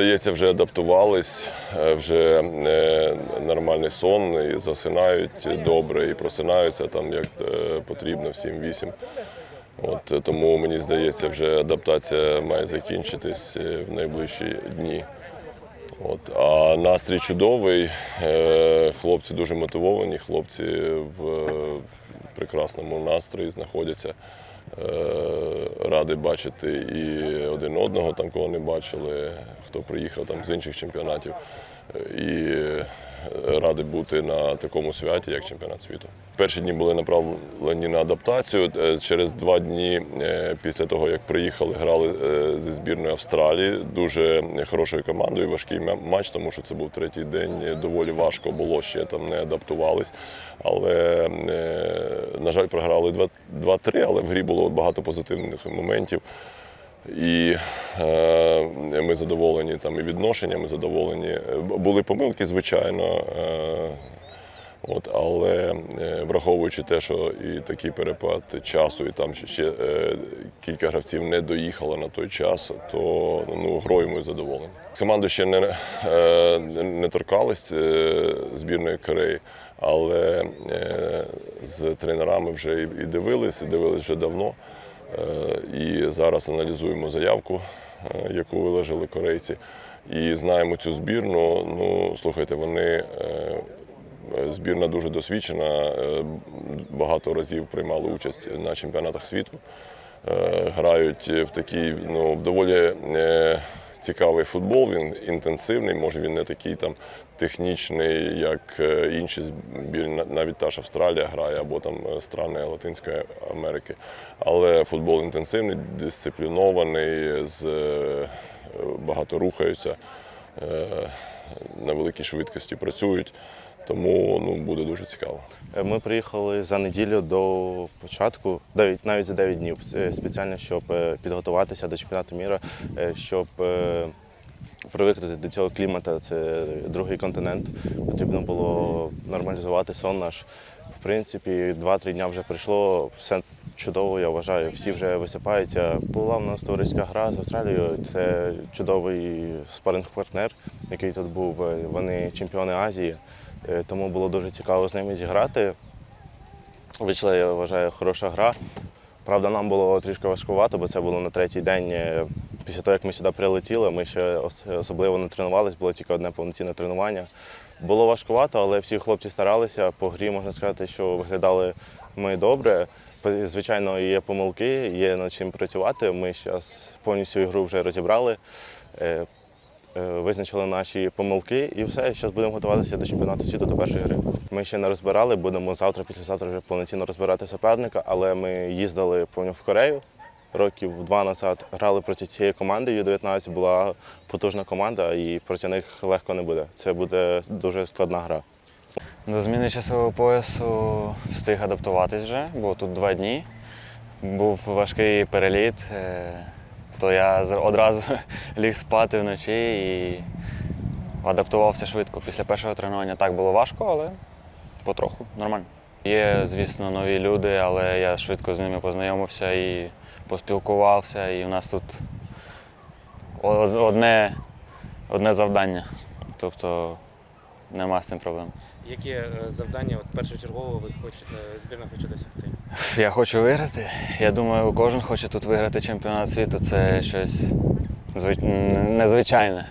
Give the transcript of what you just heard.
здається, вже адаптувались, е, вже е, нормальний сон, і засинають добре, і просинаються там як е, потрібно в 7-8. От, е, тому мені здається, вже адаптація має закінчитись в найближчі дні. От, а настрій чудовий, хлопці дуже мотивовані, хлопці в прекрасному настрої знаходяться. Е, Радий бачити і один одного, там кого не бачили, хто приїхав там з інших чемпіонатів. І радий бути на такому святі, як чемпіонат світу. Перші дні були направлені на адаптацію. Е, Через два дні е, після того, як приїхали, грали зі збірною Австралії. Дуже хорошою командою, важкий матч, тому що це був третій день. Доволі важко було ще там не адаптувались. Але, на жаль, програли два- 2-3, але в грі було багато позитивних моментів. І е, ми задоволені там і відношеннями, задоволені. Були помилки, звичайно. Е, От, але е, враховуючи те, що і такий перепад часу, і там ще- е, кілька гравців не доїхало на той час, то ну, грою ми задоволені. Команду ще не, е, не торкались е, збірної Кореї, але е, з тренерами вже і, і дивились, і дивились вже давно. Е, І зараз аналізуємо заявку, е, яку виложили корейці. І знаємо цю збірну. Ну, слухайте, вони е, збірна дуже досвідчена, е, багато разів приймали участь на чемпіонатах світу. Е, Грають в такий ну, доволі е, цікавий футбол. Він інтенсивний, може він не такий там технічний, як е, інші збірні, навіть та ж Австралія грає або там е, страни Латинської Америки. Але футбол інтенсивний, дисциплінований, з, е, багато рухаються, е, на великій швидкості працюють. Тому ну, буде дуже цікаво. Е, Ми приїхали за неділю до початку, навіть за 9 днів, е, спеціально, щоб е, підготуватися до чемпіонату міра, щоб привикнути до цього клімату. Це другий континент. Потрібно було нормалізувати сон наш. В принципі, 2-3 дня вже прийшло. Все чудово, я вважаю. Всі вже висипаються. Була в нас товариська гра з Австралією. Це чудовий спаринг-партнер, який тут був. Вони чемпіони Азії. Е, Тому було дуже цікаво з ними зіграти. Вийшла, я вважаю, хороша гра. Правда, нам було трішки важкувато, бо це було на третій день. е, Після того, як ми сюди прилетіли, ми ще особливо не тренувалися, було тільки одне повноцінне тренування. Було важкувато, але всі хлопці старалися. По грі можна сказати, що виглядали ми добре. Звичайно, є помилки, є над чим працювати. Ми зараз повністю ігру вже розібрали. Е, е, Визначили наші помилки і все. Зараз будемо готуватися до чемпіонату світу до першої гри. Ми ще не розбирали, будемо завтра, післязавтра вже повноцінно розбирати суперника, але ми їздили помню, в Корею років два назад. Грали проти цієї команди. Ю-19 була потужна команда, і проти них легко не буде. Це буде дуже складна гра. До зміни часового поясу встиг адаптуватись вже, бо тут два дні. Був важкий переліт, е, то я одразу ліг спати вночі і адаптувався швидко. Після першого тренування так було важко, але потроху нормально. Є, звісно, нові люди, але я швидко з ними познайомився і поспілкувався, і у нас тут одне, одне завдання. Тобто нема з цим проблем. Які е, завдання от першочергово ви хочете збірна хоче досягти? Я хочу виграти. Я думаю, кожен хоче тут виграти чемпіонат світу. Це щось звич... незвичайне.